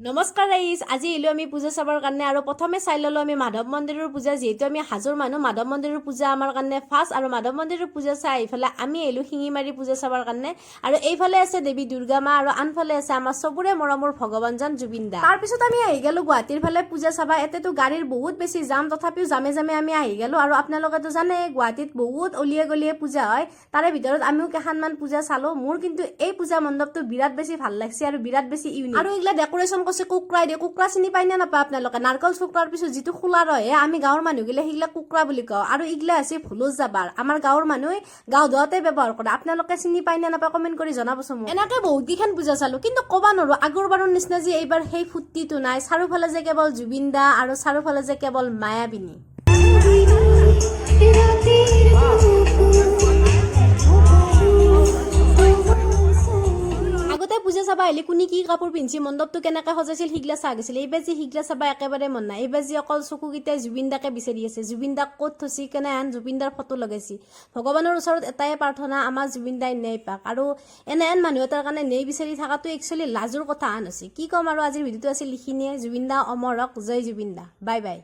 নমস্কাৰ ৰাইজ আজি আহিলো আমি পূজা চাবৰ কাৰণে আৰু প্ৰথমে চাই ল'লো আমি মাধৱ মন্দিৰৰ পূজা, যিহেতু আমি হাজোৰ মানুহ, মাধৱ মন্দিৰৰ পূজা আমাৰ কাৰণে ফাৰ্ষ্ট আৰু মাধৱ মন্দিৰৰ পূজা চাই এইফালে আমি আহিলো শিঙিমাৰী পূজা চাবৰ কাৰণে। আৰু এইফালে আছে দেৱী দুৰ্গা মা আৰু আনফালে আছে আমাৰ চবৰে মৰমৰ ভগৱানজন জুবিন দা। তাৰপিছত আমি আহি গলো গুৱাহাটীৰ ফালে পূজা চাবা ইয়াতেতো গাড়ীৰ বহুত বেছি জাম, তথাপিও জামে জামে আমি আহি গলো। আৰু আপোনালোকেতো জানে, গুৱাহাটীত বহুত অলিয়ে গলিয়ে পূজা হয়, তাৰে ভিতৰত আমিও কেইখনমান পূজা চালো। মোৰ কিন্তু এই পূজা মণ্ডপটো বিৰাট বেছি ভালো লাগছে আৰু বিৰাট বেছি ইউনিক আৰু এইগিলা ডেকৰেশ্যন কৰিছে কুকুৰাই দিয়ে কুকুৰা চিনি পাই নে নাপায় আপোনালোকে? নাৰিকল চুকুৰাৰ পিছত যিটো খোলা ৰহে আমি গাঁৱৰ মানুহগিলা সেইগিলা কুকুৰা বুলি কওঁ। আৰু এইগিলা হৈছে ভুলুজ জাবাৰ। আমাৰ গাঁৱৰ মানুহে গাঁও ধোৱাতে ব্যৱহাৰ কৰে। আপোনালোকে চিনি পাই নে নাপায় কমেণ্ট কৰি জনাবচোন মোক। এনেকে বহুত কেইখন পূজা চালো, কিন্তু ক'ব নোৱাৰো, আগৰ বাৰৰ নিচিনা যে এইবাৰ সেই ফূৰ্তিটো নাই। চাৰিওফালে যে কেৱল জুবিন দা আৰু চাৰিওফালে যে কেৱল মায়াবিনী। চাবা আহিলে কোনে কি কাপোৰ পিন্ধিছে মণ্ডপটো কেনেকে সজাইছিল সিগলা চাহ গৈছিল। এইবাৰ যি সিগলা চাবা একেবাৰে মন নাই। এইবাৰ যি অকল চকুকেইটাই জুবিন দাকে বিচাৰি আছে। জুবিন দাক ক'ত থৈছি কেনে আন জুবিন দাৰ ফটো লগাইছি। ভগৱানৰ ওচৰত এটাই প্ৰাৰ্থনা আমাৰ জুবিন দাই ন্যায় পাক। আৰু এনে এন মানুহ এটাৰ কাৰণে ন্যায় বিচাৰি থকাটো একচুৱেলি লাজৰ কথা আন হৈছে। কি ক'ম আৰু আজিৰ ভিডিঅ'টো আছিল এইখিনিয়ে জুবিন দা অমৰ হওক জয় জুবিন দা। Bye bye.